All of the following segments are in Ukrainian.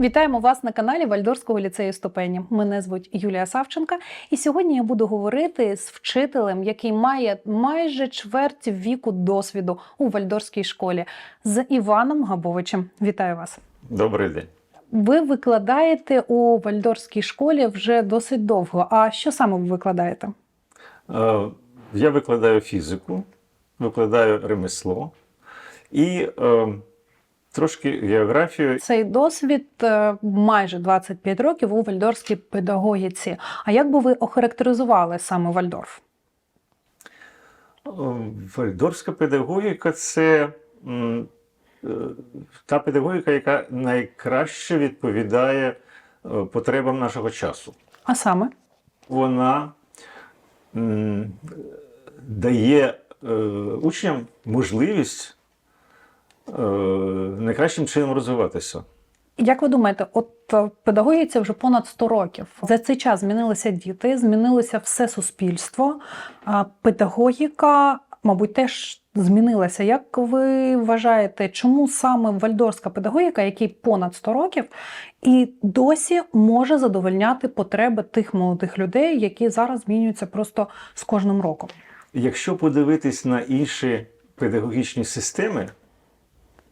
Вітаємо вас на каналі Вальдорського ліцею ступені. Мене звуть Юлія Савченка, і сьогодні я буду говорити з вчителем, який має майже чверть віку досвіду у Вальдорській школі, з Іваном Габовичем. Вітаю вас! Добрий день. Ви викладаєте у Вальдорській школі вже досить довго. А що саме ви викладаєте? Е, Я викладаю фізику, викладаю ремесло і е, трошки географію. Цей досвід е, майже 25 років у вальдорській педагогіці. А як би ви охарактеризували саме Вальдорф? Вальдорфська педагогіка це е, та педагогіка, яка найкраще відповідає е, потребам нашого часу. А саме? Вона дає учням можливість найкращим чином розвиватися. Як ви думаєте, от е, педагогіці вже понад 100 років. За цей час змінилися діти, змінилося все суспільство. а Педагогіка, мабуть, теж змінилася. Як ви вважаєте, чому саме вальдорська педагогіка, якій понад 100 років, і досі може задовольняти потреби тих молодих людей, які зараз змінюються просто з кожним роком? Якщо подивитись на інші педагогічні системи,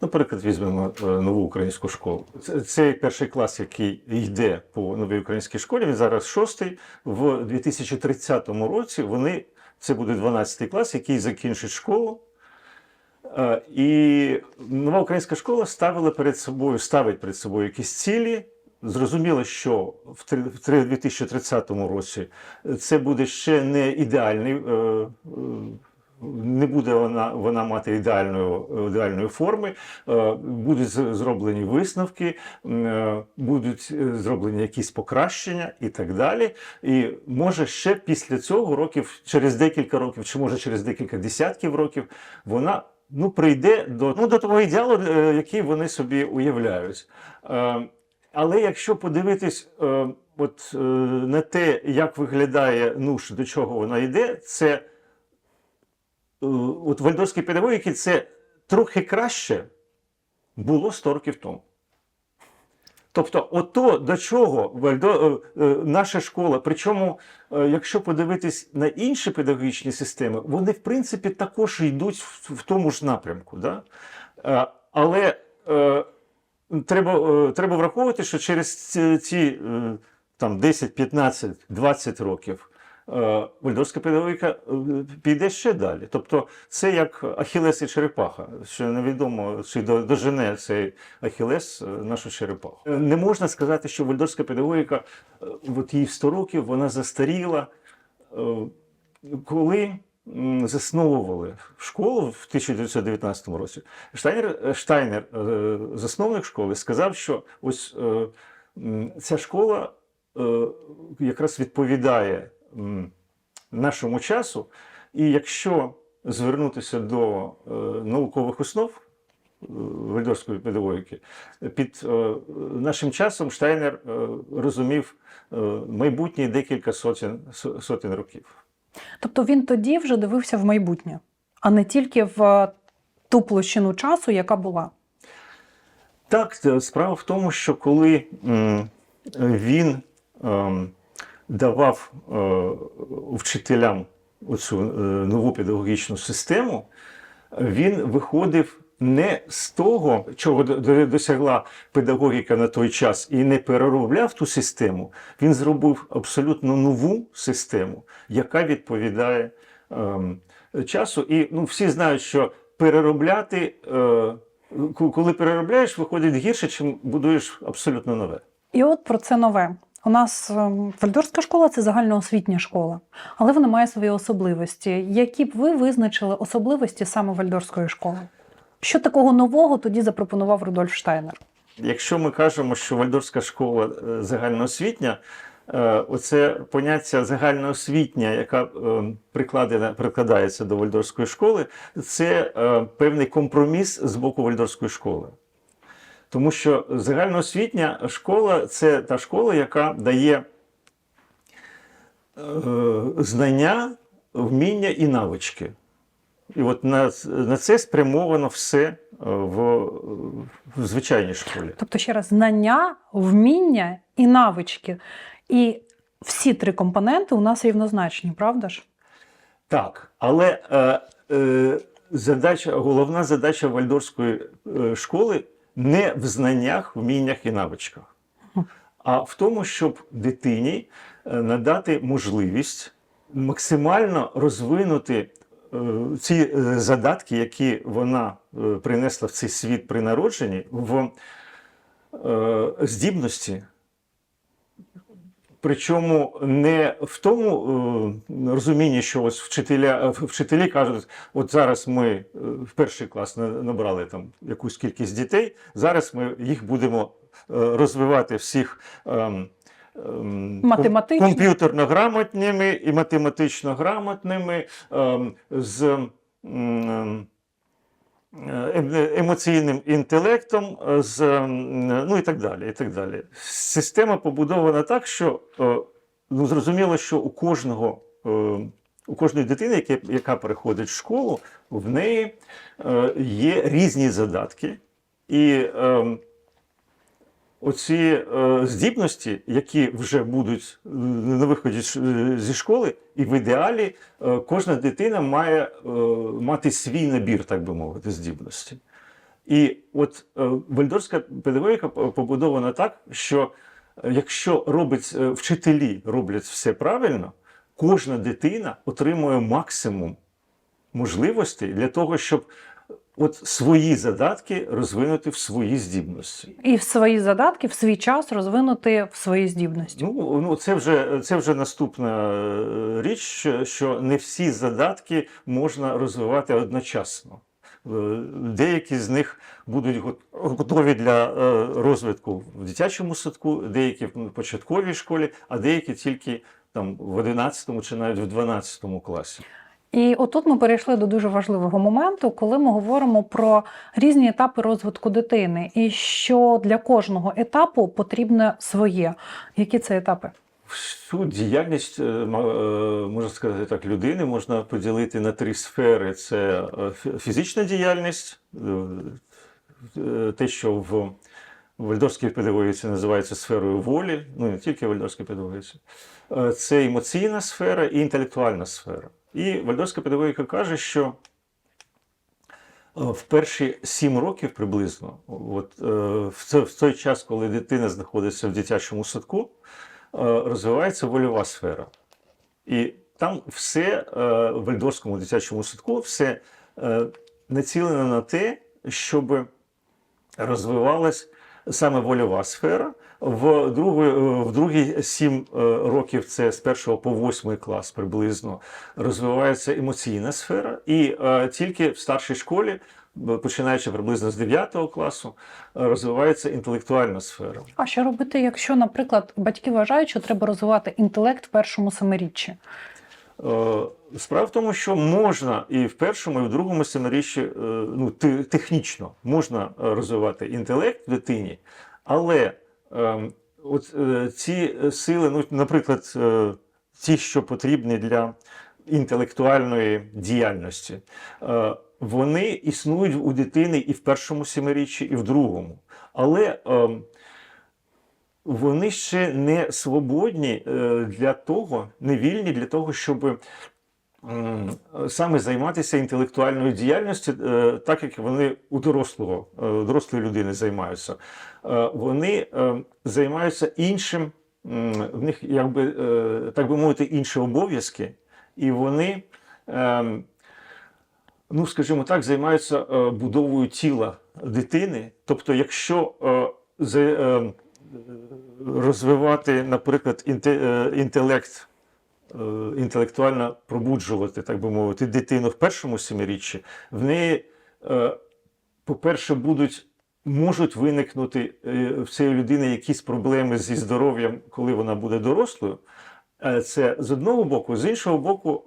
наприклад, візьмемо е, нову українську школу. Це- Цей перший клас, який йде по новій українській школі, він зараз шостий. В 2030 році вони це буде 12 клас, який закінчить школу. Е, І нова українська школа ставила перед собою, ставить перед собою якісь цілі. Зрозуміло, що в три- в три- 2030 році це буде ще не ідеальний. Не буде вона, вона мати ідеальної, ідеальної форми, Е, будуть зроблені висновки, е, будуть е, зроблені якісь покращення і так далі. І може ще після цього років, через декілька років, чи може через декілька десятків років, вона ну, прийде до, ну, до того ідеалу, який вони собі уявляють. Але якщо подивитись от, на те, як виглядає НУШ, до чого вона йде, це от в вальдорській педагогіці це трохи краще було 100 років тому. Тобто, ото до чого е, е, наша школа, причому, е, якщо подивитись на інші педагогічні системи, вони, в принципі, також йдуть в, тому ж напрямку. Да? Е, Але е, треба, е, треба враховувати, що через ці, е, там 10, 15, 20 років е, вальдорська педагогіка е, піде ще далі. Тобто це як Ахілес і черепаха. Ще невідомо, чи дожене цей Ахілес е, нашу черепаху. Е, Не можна сказати, що вальдорська педагогіка, е, от їй 100 років, вона застаріла. Е, Коли засновували школу в 1919 році, Штайнер, е, Штайнер, е, засновник школи, сказав, що ось е, ця школа е, якраз відповідає нашому часу, і якщо звернутися до е, наукових основ е, вальдорфської педагогіки, під е, нашим часом Штайнер е, розумів е, майбутнє декілька сотень, сотень років. Тобто він тоді вже дивився в майбутнє, а не тільки в е, ту площину часу, яка була. Так, справа в тому, що коли він ем, давав е, вчителям оцю е, нову педагогічну систему, він виходив не з того, чого до- до- досягла педагогіка на той час, і не переробляв ту систему. Він зробив абсолютно нову систему, яка відповідає ем, часу. І ну, всі знають, що переробляти, е, коли переробляєш, виходить гірше, чим будуєш абсолютно нове. І от про це нове. У нас ем, Вальдорська школа це загальноосвітня школа, але вона має свої особливості. Які б ви визначили особливості саме Вальдорської школи? Що такого нового тоді запропонував Рудольф Штайнер? Якщо ми кажемо, що Вальдорфська школа е, загальноосвітня, е, оце поняття загальноосвітня, яка е, прикладена, прикладається до Вальдорфської школи, це е, певний компроміс з боку Вальдорфської школи. Тому що загальноосвітня школа це та школа, яка дає е, знання, вміння і навички. І от на, на це спрямовано все е, в, в звичайній школі. Тобто, ще раз, знання, вміння і навички. І всі три компоненти у нас рівнозначні, правда ж? Так, але е, е, задача, головна задача вальдорфської е, школи не в знаннях, вміннях і навичках, а в тому, щоб дитині е, надати можливість максимально розвинути е, ці е, задатки, які вона принесла в цей світ при народженні, в здібності. Причому не в тому е, розумінні, що ось вчителя, е, вчителі кажуть, от зараз ми е, в перший клас на- набрали там якусь кількість дітей, зараз ми їх будемо е, розвивати всіх ем, ем, Математично. комп'ютерно грамотними і математично грамотними, ем, з е, емоційним інтелектом, е, з, ем, ну і так далі. І так далі. Система побудована так, що е, ну, зрозуміло, що у кожного. е, У кожної дитини, яка, яка переходить в школу, в неї е, є різні задатки. І ем, оці е, здібності, які вже будуть е, на виході е, зі школи, і в ідеалі кожна дитина має мати свій набір, так би мовити, здібностей. І от е, вальдорфська педагогіка побудована так, що якщо робить, вчителі роблять все правильно, кожна дитина отримує максимум можливостей для того, щоб от свої задатки розвинути в свої здібності. І в свої задатки в свій час розвинути в свої здібності. Ну, ну це вже це вже наступна е, річ, що- що не всі задатки можна розвивати одночасно. Е, Деякі з них будуть готові для е, розвитку в дитячому садку, деякі в початковій школі, а деякі тільки там в 11 чи навіть в 12 класі. І отут ми перейшли до дуже важливого моменту, коли ми говоримо про різні етапи розвитку дитини, і що для кожного етапу потрібне своє. Які це етапи? Всю діяльність, е, е, можна сказати так, людини можна поділити на три сфери: це е, фізична діяльність, те, що в вальдорфській педагогіці називається сферою волі, ну не тільки в вальдорфській педагогіці, це емоційна сфера і інтелектуальна сфера. І вальдорфська педагогіка каже, що е, в перші сім років приблизно, от, е, в той час, коли дитина знаходиться в дитячому садку, е, розвивається вольова сфера. І там все в Вальдорфському дитячому садку все націлено на те, щоб розвивалась саме вольова сфера. В другої, в другій сім е, років, це з першого по восьмий клас приблизно, розвивається емоційна сфера, і е, тільки в старшій школі, починаючи приблизно з 9 класу, е, розвивається інтелектуальна сфера. А що робити, якщо, наприклад, батьки вважають, що треба розвивати інтелект в першому семиріччі? Е, Справа в тому, що можна і в першому, і в другому семиріччі е, ну, технічно можна е, розвивати інтелект в дитині, але ем, от ці сили, ну, наприклад, ті, що потрібні для інтелектуальної діяльності, вони існують у дитини і в першому семиріччі, і в другому. Але ем, вони ще не свободні е, для того, не вільні для того, щоб саме займатися інтелектуальною діяльністю, е, так як вони у дорослого, е, дорослої людини займаються. Вони займаються іншим, в них, якби, так би мовити, інші обов'язки, і вони. ем, ну, скажімо так, займаються будовою тіла дитини. Тобто, якщо е, за- е, розвивати, наприклад, е, інтелект, е, інтелектуально пробуджувати, так би мовити, дитину в першому семиріччі, в неї, е, по-перше, будуть. Можуть виникнути в цієї людини якісь проблеми зі здоров'ям, коли вона буде дорослою. Це з одного боку, з іншого боку,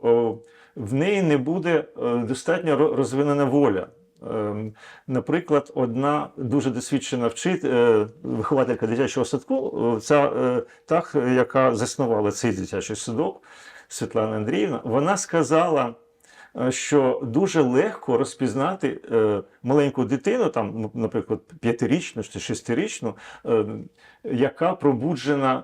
в неї не буде достатньо розвинена воля. Ем, Наприклад, одна дуже досвідчена вчит... е, вихователька дитячого садку, е, ця е, та, яка заснувала цей дитячий садок, Світлана Андріївна, вона сказала що дуже легко розпізнати маленьку дитину, там, ну, наприклад, п'ятирічну чи шестирічну, яка пробуджена,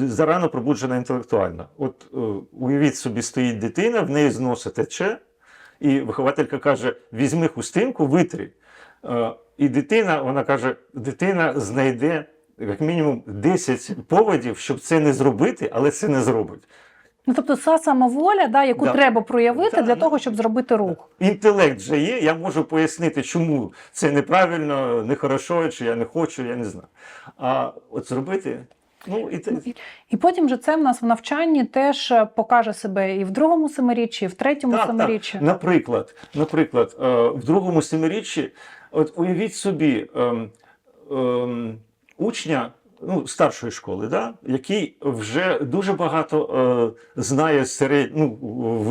зарано пробуджена інтелектуально. От уявіть собі, стоїть дитина, в неї з носа тече, і вихователька каже: візьми хустинку, витри. Е, І дитина, вона каже, дитина знайде як мінімум 10 поводів, щоб це не зробити, але це не зробить. Ну, тобто, ця самоволя, да, яку Да. треба проявити Да, для того, щоб зробити рух. Інтелект вже є, я можу пояснити, чому це неправильно, нехорошо, чи я не хочу, я не знаю. А от зробити, ну і це І потім же це в нас в навчанні теж е, покаже себе і в другому семиріччі, і в третьому Так, семиріччі. так. Наприклад, наприклад, е, в другому семиріччі, от уявіть собі ем, ем, учня ну, старшої школи, да, який вже дуже багато е, знає серед, ну,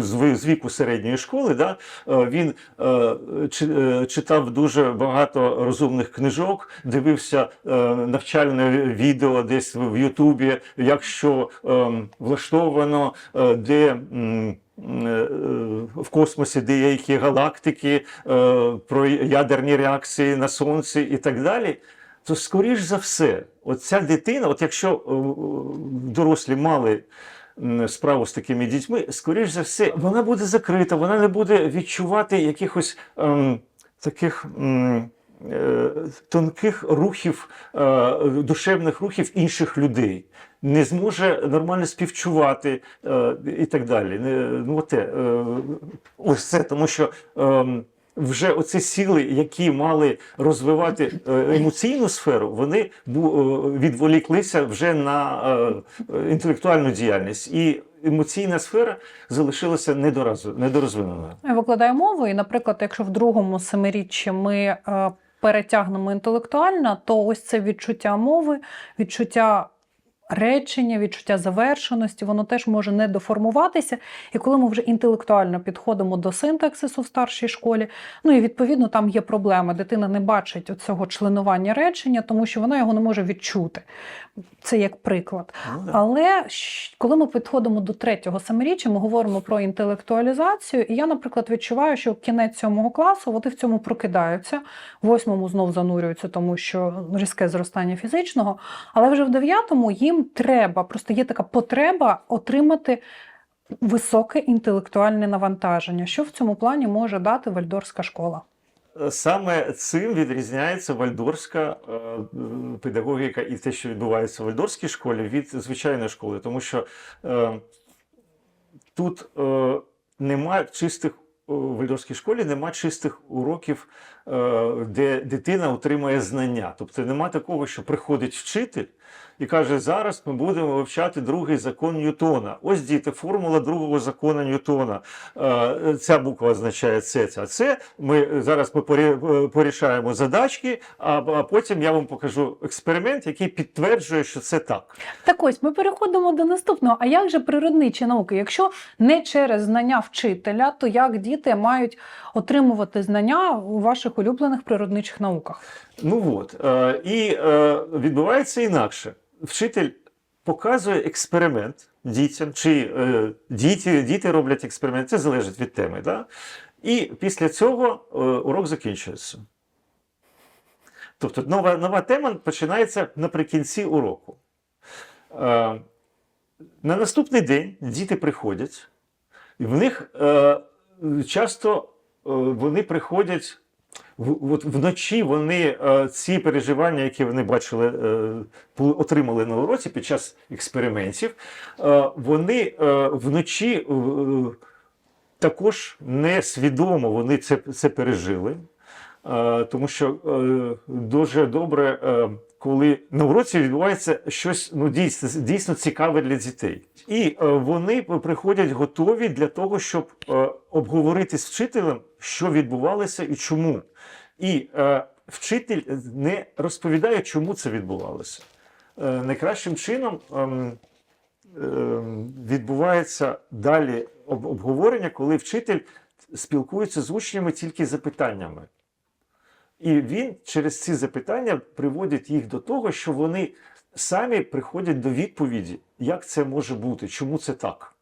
з, з віку середньої школи. Да, е, він е, е, читав дуже багато розумних книжок, дивився е, навчальне відео десь в Ютубі, як що ем, влаштовано, е, де. м, е, е, В космосі деякі галактики, е, про ядерні реакції на сонці і так далі, то скоріш за все, от ця дитина, от якщо е, дорослі мали справу з такими дітьми, скоріш за все, вона буде закрита, вона не буде відчувати якихось ем, таких. м, е, Тонких рухів, е, душевних рухів інших людей, не зможе нормально співчувати е, і так далі. Ну, оте, е, ось це, тому що ем, вже оці сили, які мали розвивати е, емоційну сферу, вони е, відволіклися вже на е, інтелектуальну діяльність. І емоційна сфера залишилася недорозвиненою. Викладаю мову, і, наприклад, якщо в другому семиріччі ми перетягнемо інтелектуально, то ось це відчуття мови, відчуття речення, відчуття завершеності, воно теж може не доформуватися. І коли ми вже інтелектуально підходимо до синтаксису в старшій школі, ну і відповідно там є проблеми. Дитина не бачить оцього членування речення, тому що вона його не може відчути. Це як приклад. Ну. Але коли ми підходимо до третього семиріччя, ми говоримо про інтелектуалізацію. І я, наприклад, відчуваю, що кінець сьомого класу вони в цьому прокидаються, в восьмому знов занурюються, тому що різке зростання фізичного. Але вже в дев'ятому їм треба, просто є така потреба отримати. Високе інтелектуальне навантаження, що в цьому плані може дати вальдорська школа. Саме цим відрізняється вальдорська е, е, педагогіка і те, що відбувається в вальдорській школі, від звичайної школи, тому що е, тут е, немає чистих у вальдорській школі нема чистих уроків, е, де дитина отримує знання. Тобто нема такого, що приходить вчитель і каже: зараз ми будемо вивчати другий закон Ньютона. Ось діти, формула другого закону Ньютона. Е, Ця буква означає це, це, це. Ми зараз ми порішаємо задачки, а потім я вам покажу експеримент, який підтверджує, що це так. Так ось ми переходимо до наступного. А як же природничі науки? Якщо не через знання вчителя, то як діти мають отримувати знання у ваших улюблених природничих науках? Ну от е, і е, відбувається інакше. Вчитель показує експеримент дітям, чи е, діти, діти роблять експеримент, це залежить від теми. Да? І після цього урок закінчується. Тобто нова, нова тема починається наприкінці уроку. Е, на наступний день діти приходять, і в них е, часто е, вони приходять в- от вночі вони е, ці переживання, які вони бачили, е, отримали на уроці під час експериментів, е, вони е, вночі е, також несвідомо вони це, це пережили. Е, Тому що е, дуже добре, е, коли на уроці відбувається щось ну, дійсно, дійсно цікаве для дітей. І е, вони приходять готові для того, щоб е, обговорити з вчителем, що відбувалося і чому. І е, вчитель не розповідає, чому це відбувалося. Е, найкращим чином ем, ем, відбувається далі об- обговорення, коли вчитель спілкується з учнями тільки запитаннями. І він через ці запитання приводить їх до того, що вони самі приходять до відповіді, як це може бути, чому це так.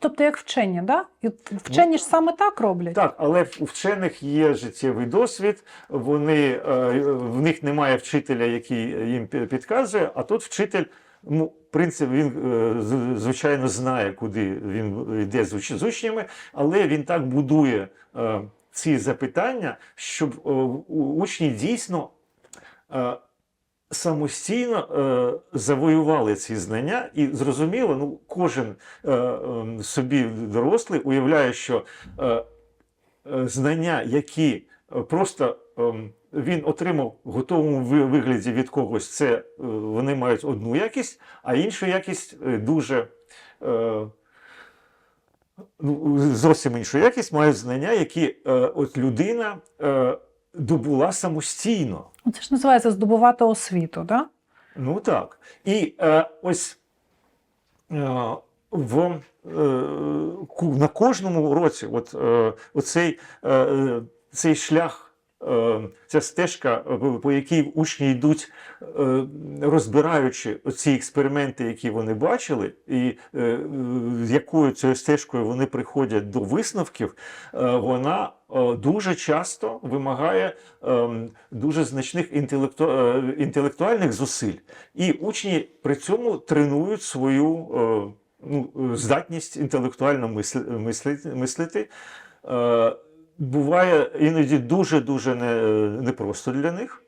Тобто, як вчені, да? І вчені ж саме так роблять. Так, але у вчених є життєвий досвід, вони, е, в них немає вчителя, який їм підказує, а тут вчитель, ну, в принципі, він е, звичайно знає, куди він йде з учнями, але він так будує е, ці запитання, щоб учні дійсно. Е, Самостійно е, завоювали ці знання, і зрозуміло, ну кожен е, е, собі дорослий уявляє, що е, е, знання, які е, просто ем, він отримав в готовому вигляді від когось, це е, вони мають одну якість, а іншу якість е, дуже е, ну, зовсім іншу якість мають знання, які е, от людина е, добула самостійно. Ну, Це ж називається здобувати освіту, да? Ну так. І е, ось е, в, е, на кожному році от, е, оцей, е, е, цей шлях. Е, Ця стежка, е, по якій учні йдуть, е, розбираючи ці експерименти, які вони бачили, і з якою цією стежкою вони приходять до висновків, вона дуже часто вимагає дуже значних інтелекту... інтелектуальних зусиль. І учні при цьому тренують свою ну, здатність інтелектуально мислити. Е, Буває іноді дуже-дуже не, непросто для них.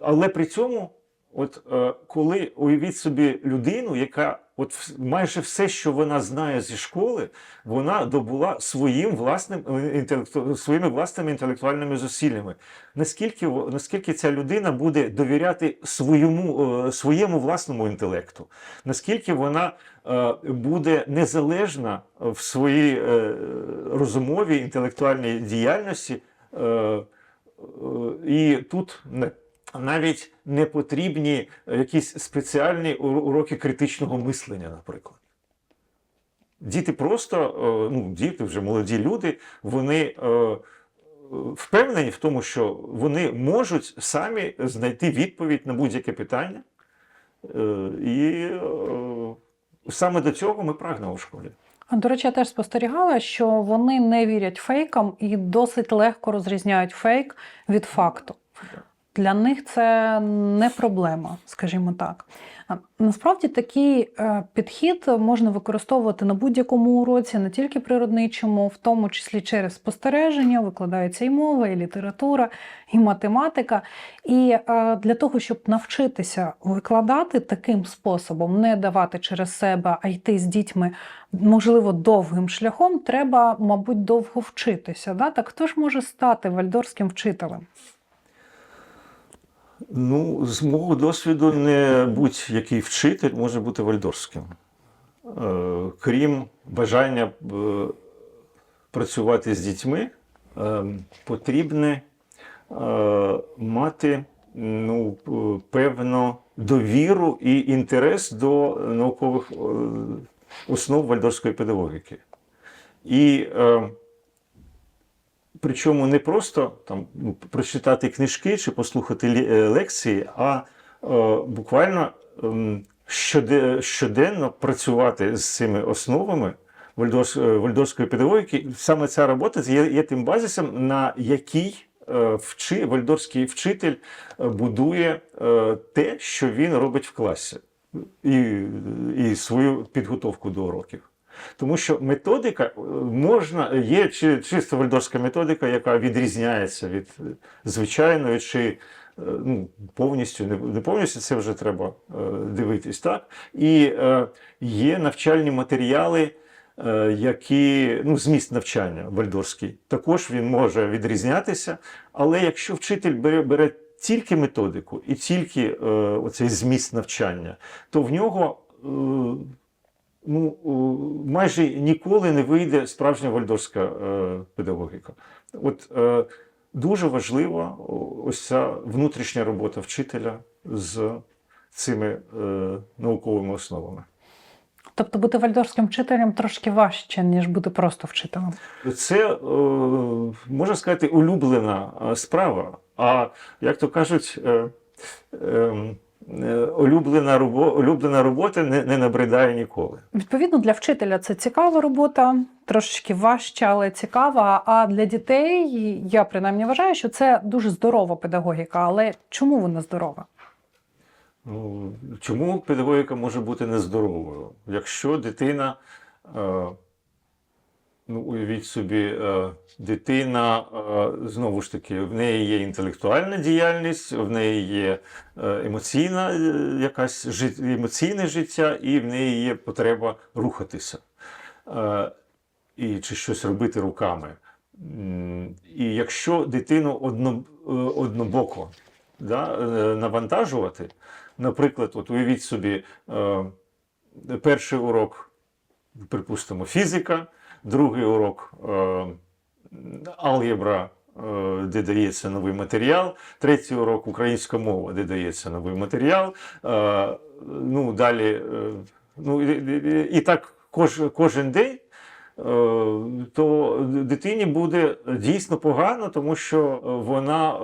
Але при цьому, от е, коли уявіть собі людину, яка от майже все, що вона знає зі школи, вона добула своїм власним е, інтелекту... своїми власними інтелектуальними зусиллями. Наскільки, наскільки ця людина буде довіряти своєму, е, своєму власному інтелекту, наскільки вона е, буде незалежна в своїй розумовій інтелектуальній діяльності, і тут не- навіть не потрібні якісь спеціальні уроки критичного мислення, наприклад. Діти просто, е, ну, діти, вже молоді люди, вони е, впевнені в тому, що вони можуть самі знайти відповідь на будь-яке питання. Е, І саме до цього ми прагнемо в школі. До речі, я теж спостерігала, що вони не вірять фейкам і досить легко розрізняють фейк від факту. Для них це не проблема, скажімо так. Насправді такий е, підхід можна використовувати на будь-якому уроці, не тільки природничому, в тому числі через спостереження, викладається і мова, і література, і математика. І е, для того, щоб навчитися викладати таким способом, не давати через себе, а йти з дітьми, можливо, довгим шляхом, треба, мабуть, довго вчитися. Так хто ж може стати вальдорським вчителем? Ну, з мого досвіду, не будь-який вчитель може бути вальдорським. Е, Крім бажання е, працювати з дітьми, е, потрібне мати ну, певну довіру і інтерес до наукових основ вальдорської педагогіки. І Причому не просто там ну, прочитати книжки чи послухати е, лекції, а е, буквально ем, щоде- щоденно працювати з цими основами е, вальдорської педагогіки. Саме ця робота є, є тим базисом, на якій вчи, вальдорський вчитель будує те, що він робить в класі, і, і свою підготовку до уроків. Тому що методика е, можна, є чи- чисто вальдорська методика, яка відрізняється від е, звичайної, чи е, ну, повністю, не, повністю це вже треба дивитись. Так? І є навчальні матеріали, які, ну, зміст навчання вальдорський, також він може відрізнятися. Але якщо вчитель бере, бере тільки методику і тільки е, оцей зміст навчання, то в нього. Е, ну, майже ніколи не вийде справжня вальдорська е, педагогіка. От е, дуже важлива ось ця внутрішня робота вчителя з цими е, науковими основами. Тобто бути вальдорським вчителем трошки важче, ніж бути просто вчителем. Це, е, можна сказати, улюблена справа. А як то кажуть, е, е, е, улюблена, робо, улюблена робота не, не набридає ніколи. Відповідно, для вчителя це цікава робота, трошечки важча, але цікава. А для дітей я принаймні вважаю, що це дуже здорова педагогіка. Але чому вона здорова? Ну, чому педагогіка може бути нездоровою? Якщо дитина, е, ну, уявіть собі, е, дитина, е, знову ж таки, в неї є інтелектуальна діяльність, в неї є е, емоційна якась жит- емоційне життя, і в неї є потреба рухатися. І, чи щось робити руками. І якщо дитину одно, однобоко да, навантажувати, наприклад, от уявіть собі, перший урок, припустимо, фізика, другий урок е, алгебра, е, де дається новий матеріал, третій урок українська мова, де дається новий матеріал. Е, ну, далі, ну, і, так кож, кожен день. То дитині буде дійсно погано, тому що вона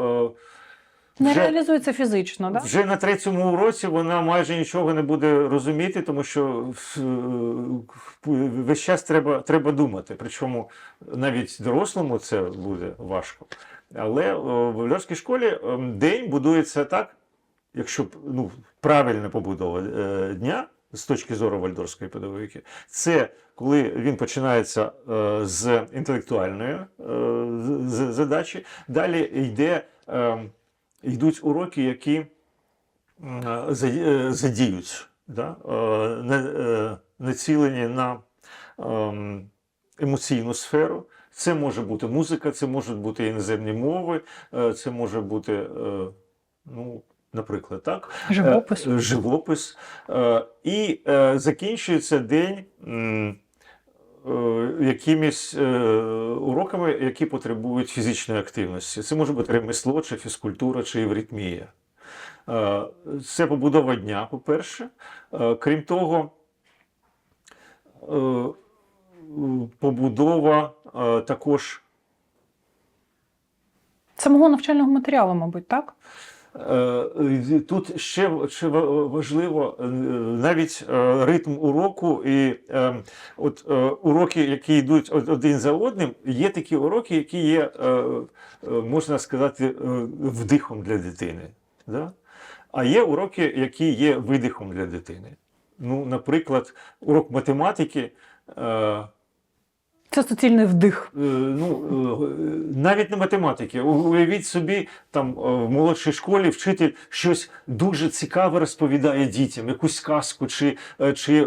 Не вже- реалізується фізично, да? вже на третьому уроці вона майже нічого не буде розуміти, тому що е, весь час треба, треба думати. Причому навіть дорослому це буде важко. Але е, в Вальдорфській школі е, день будується так, якщо ну, правильна побудова дня з точки зору вальдорфської педагогіки, це коли він починається е, з інтелектуальної е, задачі, далі йде. е, йдуть уроки, які за- е, задіють, да? е, е, націлені на ем, емоційну сферу. Це може бути музика, це можуть бути іноземні мови, е, це може бути, е, ну, наприклад, так, Живопис. Е, живопис. Е, І е, закінчується день е, якимись е, уроками, які потребують фізичної активності. Це може бути ремесло, чи фізкультура, чи евритмія. Е, Це побудова дня, по-перше. Е, Крім того, е, побудова е, також Самого навчального матеріалу, мабуть, так? Е, Тут ще, ще важливо е, навіть е, ритм уроку і от уроки, які йдуть один за одним, є такі уроки, які є, можна сказати, вдихом для дитини. Да? А є уроки, які є видихом для дитини. Ну, наприклад, урок математики. Це суцільний вдих. Е, ну, е, навіть не математики. Уявіть собі, там е, в молодшій школі вчитель щось дуже цікаве розповідає дітям, якусь казку чи, чи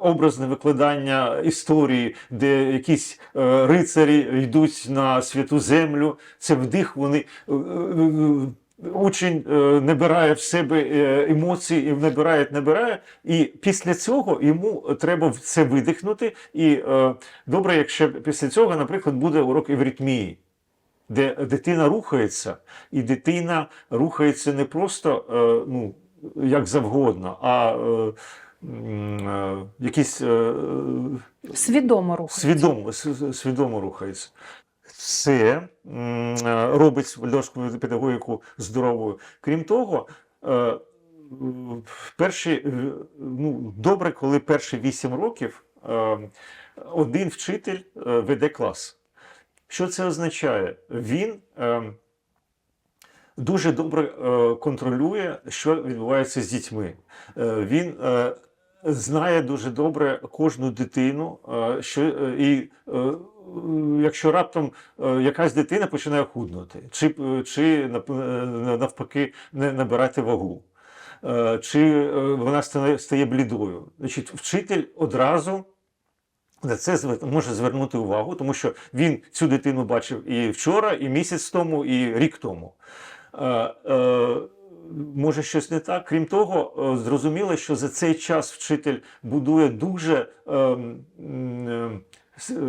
образне викладання історії, де якісь рицарі йдуть на святу землю. Це вдих, вони. Учень е, набирає в себе е, емоції, і набирає, набирає, і після цього йому треба це видихнути. І е, добре, якщо після цього, наприклад, буде урок евритмії, де дитина рухається, і дитина рухається не просто ну, як завгодно, а якісь Свідомо рух. свідомо, свідомо рухається. М, е, робить вальдорфську педагогіку здоровою. Крім того, е, перші, е, ну, добре, коли перші вісім років один вчитель веде клас. Що це означає? Він дуже добре контролює, що відбувається з дітьми. Він знає дуже добре кожну дитину, е, що, е, і е, якщо раптом якась дитина починає худнути, чи, чи навпаки не набирати вагу. Чи вона стає, блідою. Значить, вчитель одразу на це може звернути увагу, тому що він цю дитину бачив і вчора, і місяць тому, і рік тому. Може, щось не так. Крім того, е, зрозуміло, що за цей час вчитель будує дуже, е, м, е,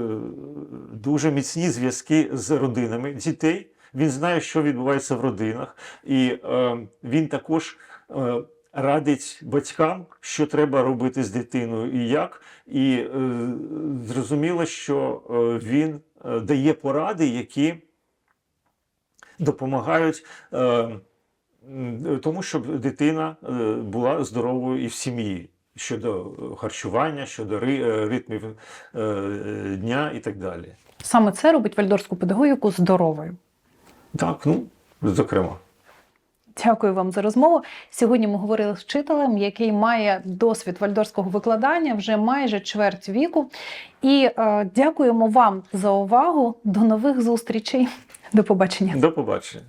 дуже міцні зв'язки з родинами дітей. Він знає, що відбувається в родинах, і е, він також е, радить батькам, що треба робити з дитиною і як. І зрозуміло, що він дає поради, які допомагають тому, щоб дитина е, була здоровою і в сім'ї щодо харчування, щодо е, ритмів е, дня і так далі. Саме це робить вальдорфську педагогіку здоровою. Так, ну, зокрема. Дякую вам за розмову. Сьогодні ми говорили з вчителем, який має досвід вальдорського викладання вже майже чверть віку. І е, дякуємо вам за увагу. До нових зустрічей. До побачення. До побачення.